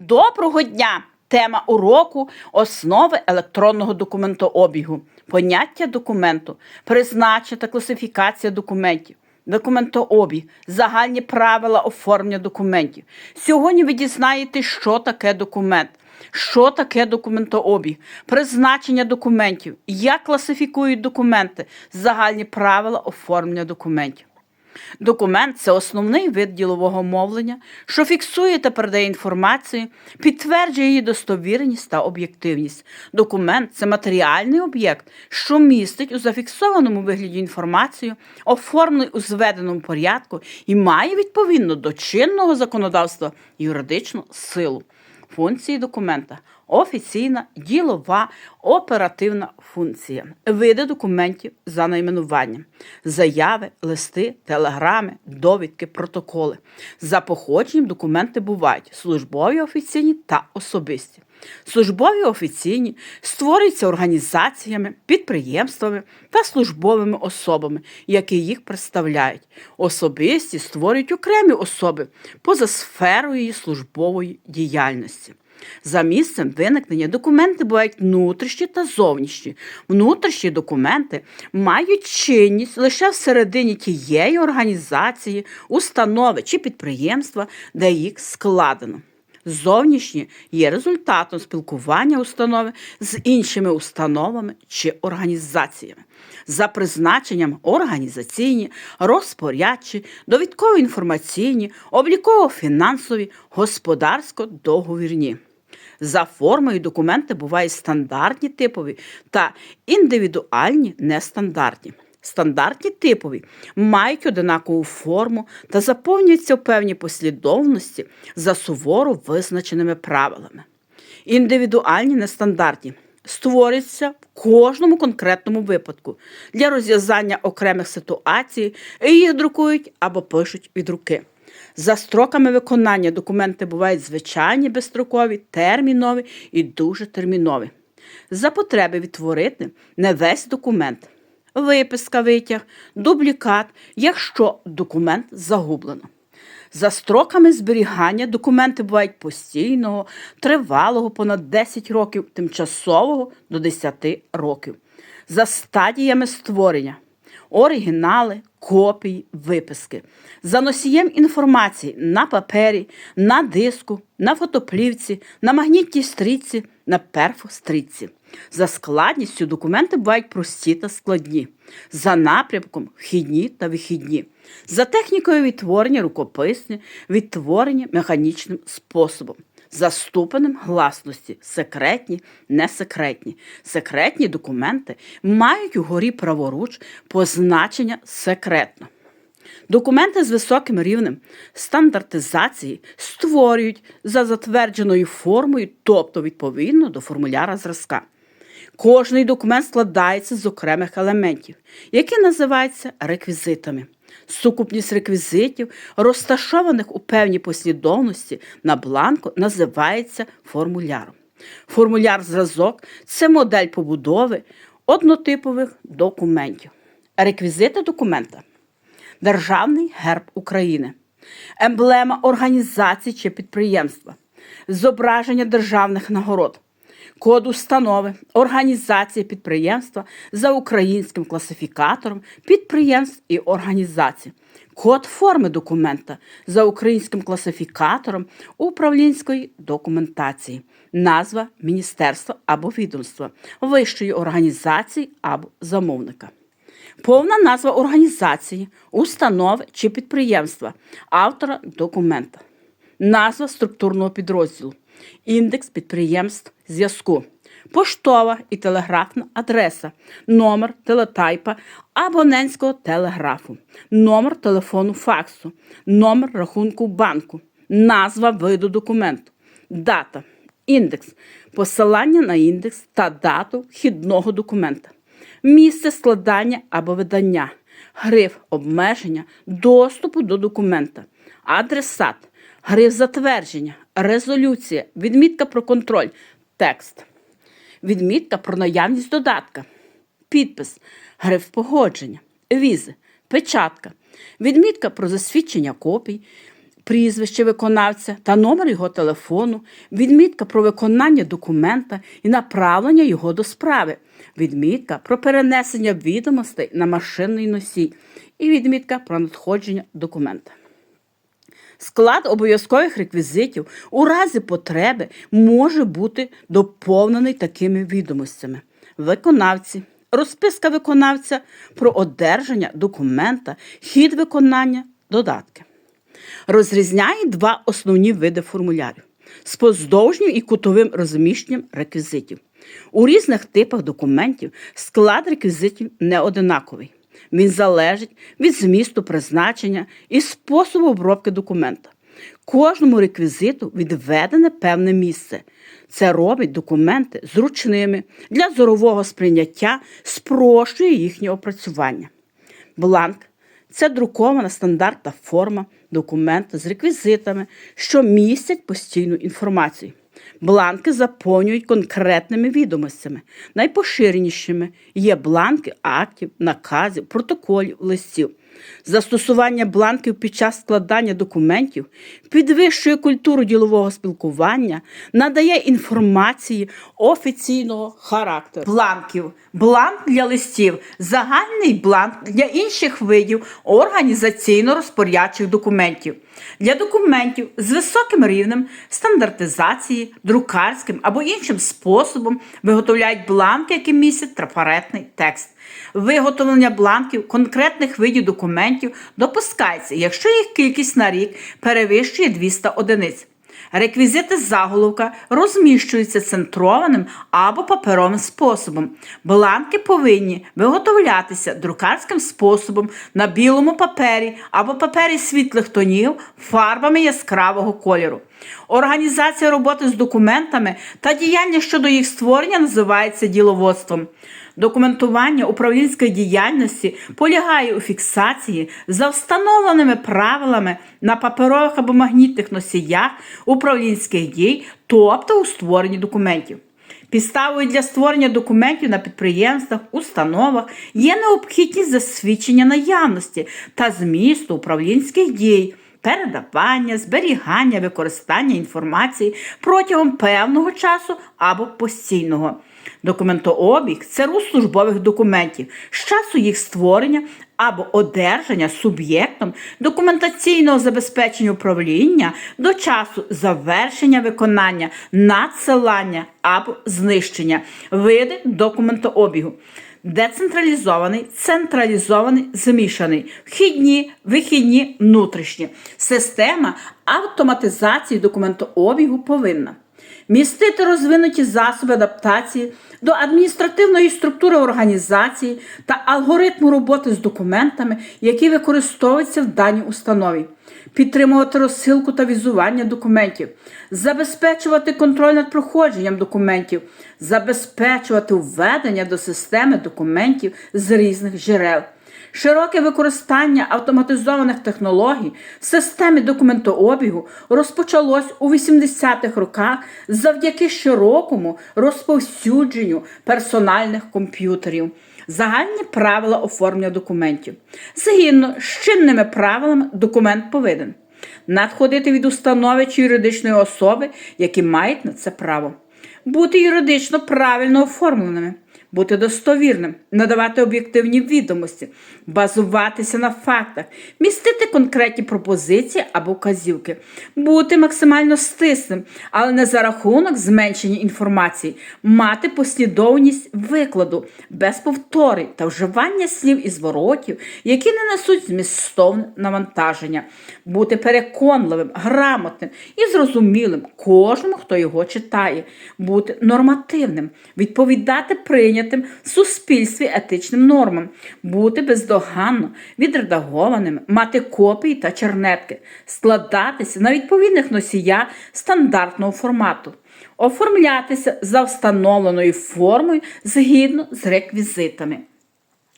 Доброго дня! Тема уроку основи електронного документообігу, поняття документу, призначення та класифікація документів, документообіг, загальні правила оформлення документів. Сьогодні ви дізнаєтесь, що таке документ, що таке документообіг, призначення документів, як класифікують документи, загальні правила оформлення документів. Документ це основний вид ділового мовлення, що фіксує та передає інформацію, підтверджує її достовірність та об'єктивність. Документ це матеріальний об'єкт, що містить у зафіксованому вигляді інформацію, оформлений у зведеному порядку і має відповідно до чинного законодавства юридичну силу. Функції документа офіційна, ділова, оперативна функція. Види документів за найменуванням, заяви, листи, телеграми, довідки, протоколи. За походженням документи бувають службові офіційні та особисті. Службові офіційні створюються організаціями, підприємствами та службовими особами, які їх представляють. Особисті створюють окремі особи поза сферою службової діяльності. За місцем виникнення документи бувають внутрішні та зовнішні. Внутрішні документи мають чинність лише всередині тієї організації, установи чи підприємства, де їх складено. Зовнішні є результатом спілкування установи з іншими установами чи організаціями. За призначенням організаційні, розпорядчі, довідково-інформаційні, обліково-фінансові, господарсько-договірні. За формою документи бувають стандартні типові та індивідуальні нестандартні. Стандартні типові мають одинакову форму та заповнюються в певній послідовності за суворо визначеними правилами. Індивідуальні нестандартні створюються в кожному конкретному випадку для розв'язання окремих ситуацій і їх друкують або пишуть від руки. За строками виконання документи бувають звичайні безстрокові, термінові і дуже термінові. За потреби відтворити не весь документ, виписка витяг, дублікат, якщо документ загублено. За строками зберігання документи бувають постійного, тривалого понад 10 років, тимчасового до 10 років. За стадіями створення оригінали, копії, виписки. За носієм інформації на папері, на диску, на фотоплівці, на магнітній стрічці, на перфострічці. За складністю документи бувають прості та складні, за напрямком вхідні та вихідні, за технікою відтворення рукописні, відтворення механічним способом. За ступенем гласності секретні, несекретні. Секретні документи мають угорі праворуч позначення секретно. Документи з високим рівнем стандартизації створюють за затвердженою формою, тобто відповідно до формуляра зразка. Кожний документ складається з окремих елементів, які називаються реквізитами. Сукупність реквізитів, розташованих у певній послідовності на бланку, називається формуляром. Формуляр-зразок це модель побудови однотипових документів. Реквізити документа. Державний герб України, емблема організації чи підприємства, зображення державних нагород, код установи, організації підприємства за українським класифікатором підприємств і організацій, код форми документа за українським класифікатором управлінської документації, назва міністерства або відомства, вищої організації або замовника. Повна назва організації, установи чи підприємства, автора документа, назва структурного підрозділу, індекс підприємств зв'язку, поштова і телеграфна адреса, номер телетайпа абонентського телеграфу, номер телефону факсу, номер рахунку банку, назва виду документу, дата, індекс, посилання на індекс та дату вхідного документа. Місце складання або видання, гриф обмеження доступу до документа, адресат, гриф затвердження, резолюція, відмітка про контроль, текст, відмітка про наявність додатка, підпис, гриф погодження, візи, печатка, відмітка про засвідчення копій, прізвище виконавця та номер його телефону, відмітка про виконання документа і направлення його до справи, відмітка про перенесення відомостей на машинний носій. І відмітка про надходження документа. Склад обов'язкових реквізитів у разі потреби може бути доповнений такими відомостями: виконавці, розписка виконавця про одержання документа, хід виконання, додатки. Розрізняє два основні види формулярів з поздовжнім і кутовим розміщенням реквізитів. У різних типах документів склад реквізитів не одинаковий. Він залежить від змісту призначення і способу обробки документа. Кожному реквізиту відведене певне місце. Це робить документи зручними для зорового сприйняття, спрощує їхнє опрацювання. Бланк це друкована стандартна форма документа з реквізитами, що містять постійну інформацію. Бланки заповнюють конкретними відомостями. Найпоширенішими є бланки актів, наказів, протоколів, листів. Застосування бланків під час складання документів підвищує культуру ділового спілкування, надає інформації офіційного характеру. Бланків. Бланк для листів, загальний бланк для інших видів організаційно-розпорядчих документів. Для документів з високим рівнем стандартизації, друкарським або іншим способом виготовляють бланки, які містять трафаретний текст. Виготовлення бланків конкретних видів документів допускається, якщо їх кількість на рік перевищує 200 одиниць. Реквізити заголовка розміщуються центрованим або паперовим способом. Бланки повинні виготовлятися друкарським способом на білому папері або папері світлих тонів фарбами яскравого кольору. Організація роботи з документами та діяння щодо їх створення називається діловодством. Документування управлінської діяльності полягає у фіксації за встановленими правилами на паперових або магнітних носіях управлінських дій, тобто у створенні документів. Підставою для створення документів на підприємствах, установах є необхідність засвідчення наявності та змісту управлінських дій. Передавання, зберігання, використання інформації протягом певного часу або постійного. Документообіг це рух службових документів з часу їх створення або одержання суб'єктом документаційного забезпечення управління до часу завершення виконання, надсилання або знищення, види документообігу. Децентралізований, централізований, змішаний, вхідні, вихідні, внутрішні. Система автоматизації документообігу повинна містити розвинуті засоби адаптації до адміністративної структури організації та алгоритму роботи з документами, які використовуються в даній установі, підтримувати розсилку та візування документів, забезпечувати контроль над проходженням документів, забезпечувати введення до системи документів з різних джерел. Широке використання автоматизованих технологій в системі документообігу розпочалось у 80-х роках завдяки широкому розповсюдженню персональних комп'ютерів. Загальні правила оформлення документів. Згідно з чинними правилами, документ повинен надходити від установи чи юридичної особи, які мають на це право, бути юридично правильно оформленими бути достовірним, надавати об'єктивні відомості, базуватися на фактах, містити конкретні пропозиції або вказівки, бути максимально стисним, але не за рахунок зменшення інформації, мати послідовність викладу, без повтори та вживання слів і зворотів, які не несуть змістовне навантаження, бути переконливим, грамотним і зрозумілим кожному, хто його читає, бути нормативним, відповідати прийнятим прийнятим в суспільстві етичним нормам, бути бездоганно відредагованими, мати копії та чернетки, складатися на відповідних носіях стандартного формату, оформлятися за встановленою формою згідно з реквізитами.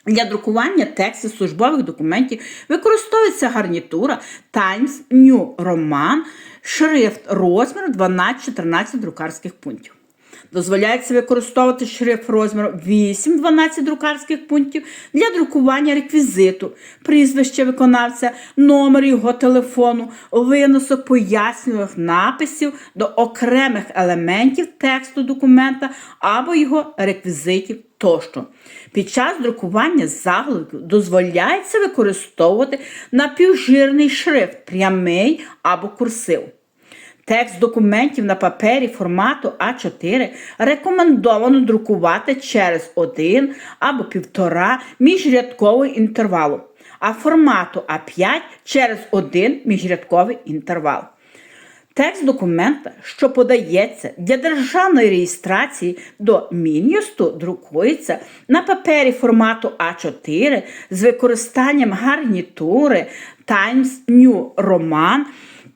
Для друкування текстів службових документів використовується гарнітура Times New Roman, шрифт розміру 12-14 друкарських пунктів. Дозволяється використовувати шрифт розміру 8-12 друкарських пунктів для друкування реквізиту, прізвище виконавця, номер його телефону, виносок пояснювальних написів до окремих елементів тексту документа або його реквізитів тощо. Під час друкування заголовків дозволяється використовувати напівжирний шрифт, прямий або курсив. Текст документів на папері формату А4 рекомендовано друкувати через один або півтора міжрядковий інтервалу, а формату А5 через один міжрядковий інтервал. Текст документа, що подається для державної реєстрації до Мін'юсту, друкується на папері формату А4 з використанням гарнітури Times New Roman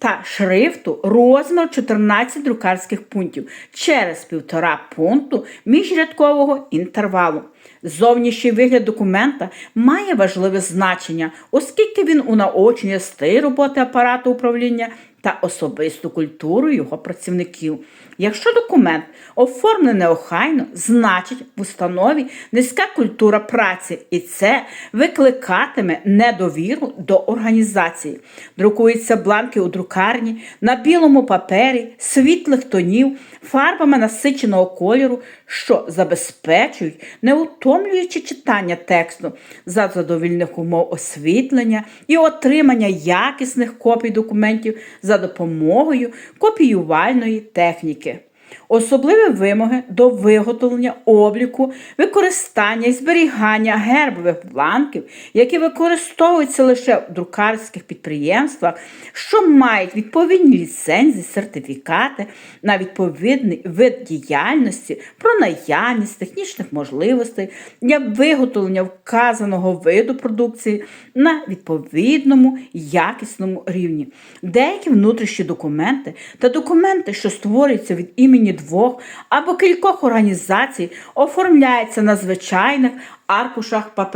та шрифту розмір 14 друкарських пунктів через півтора пункту міжрядкового інтервалу. Зовнішній вигляд документа має важливе значення, оскільки він унаочнює стиль роботи апарату управління та особисту культуру його працівників. Якщо документ оформлений охайно, значить в установі низька культура праці, і це викликатиме недовіру до організації. Друкуються бланки у друкарні на білому папері, світлих тонів, фарбами насиченого кольору, що забезпечують неутомлюючи читання тексту за задовільних умов освітлення і отримання якісних копій документів за допомогою копіювальної техніки. Особливі вимоги до виготовлення обліку, використання і зберігання гербових бланків, які використовуються лише в друкарських підприємствах, що мають відповідні ліцензії, сертифікати на відповідний вид діяльності про наявність технічних можливостей для виготовлення вказаного виду продукції на відповідному якісному рівні. Деякі внутрішні документи та документи, що створюються від імені двох або кількох організацій, оформляється на звичайних аркушах паперу.